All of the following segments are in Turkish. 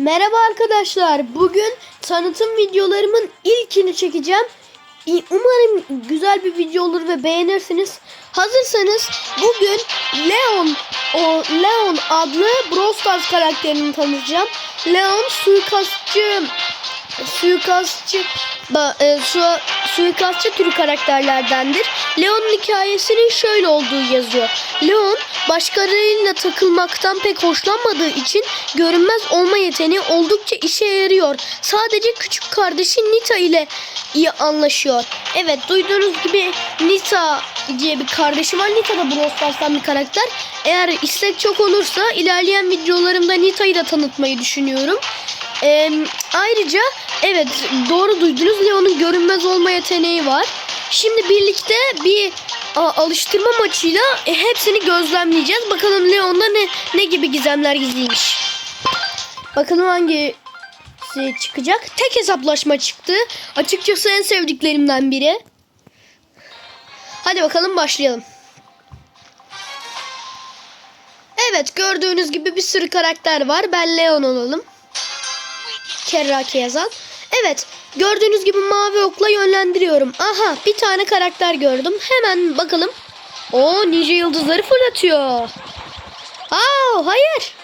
Merhaba arkadaşlar. Bugün tanıtım videolarımın ilkini çekeceğim. Umarım güzel bir video olur ve beğenirsiniz. Hazırsanız bugün Leon o Leon adlı Brawl Stars karakterini tanıtacağım. Leon suikastçı suikastçı ba, e, su, suikastçı türü karakterlerdendir. Leon'un hikayesinin şöyle olduğu yazıyor. Leon başkalarıyla takılmaktan pek hoşlanmadığı için görünmez olma yeteneği oldukça işe yarıyor. Sadece küçük kardeşi Nita ile iyi anlaşıyor. Evet duyduğunuz gibi Nita diye bir kardeşi var. Nita da Brawl Stars'tan bir karakter. Eğer istek çok olursa ilerleyen videolarımda Nita'yı da tanıtmayı düşünüyorum. Ee, ayrıca evet doğru duydunuz Leon'un görünmez olma yeteneği var. Şimdi birlikte bir a, alıştırma maçıyla e, hepsini gözlemleyeceğiz. Bakalım Leon'da ne ne gibi gizemler gizliymiş. Bakalım hangisi çıkacak. Tek hesaplaşma çıktı. Açıkçası en sevdiklerimden biri. Hadi bakalım başlayalım. Evet gördüğünüz gibi bir sürü karakter var. Ben Leon olalım. Kerrake yazan. Evet gördüğünüz gibi mavi okla yönlendiriyorum. Aha bir tane karakter gördüm. Hemen bakalım. O ninja yıldızları fırlatıyor. Aa hayır.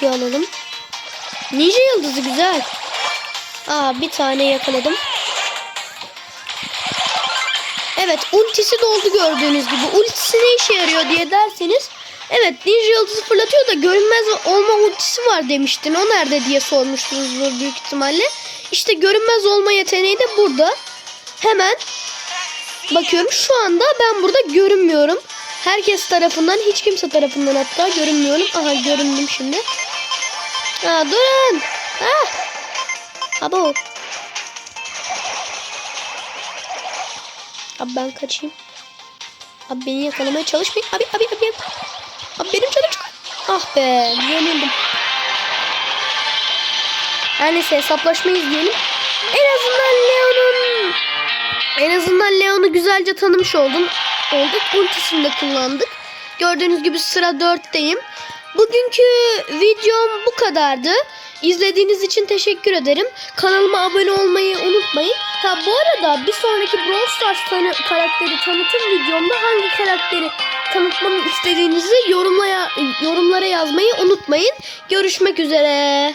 Şu alalım. Ninja yıldızı güzel. Aa bir tane yakaladım. Evet ultisi doldu gördüğünüz gibi. Ultisi ne işe yarıyor diye derseniz. Evet ninja yıldızı fırlatıyor da görünmez olma ultisi var demiştin. O nerede diye sormuştunuzdur büyük ihtimalle. İşte görünmez olma yeteneği de burada. Hemen bakıyorum şu anda ben burada görünmüyorum. Herkes tarafından hiç kimse tarafından hatta görünmüyorum. Aha göründüm şimdi. Aa, durun. Ah. Abo. Abi ben kaçayım. Abi beni yakalamaya çalışmayın. Abi abi abi. Abi benim canım çok... Ah be yenildim. Her neyse hesaplaşma izleyelim. En azından Leon'un... En azından Leon'u güzelce tanımış oldum. Olduk. Ultisini de kullandık. Gördüğünüz gibi sıra 4'teyim. Bugünkü videom bu kadardı. İzlediğiniz için teşekkür ederim. Kanalıma abone olmayı unutmayın. Ha bu arada bir sonraki Brawl Stars tanı karakteri tanıtım videomda hangi karakteri tanıtmamı istediğinizi yorumlaya yorumlara yazmayı unutmayın. Görüşmek üzere.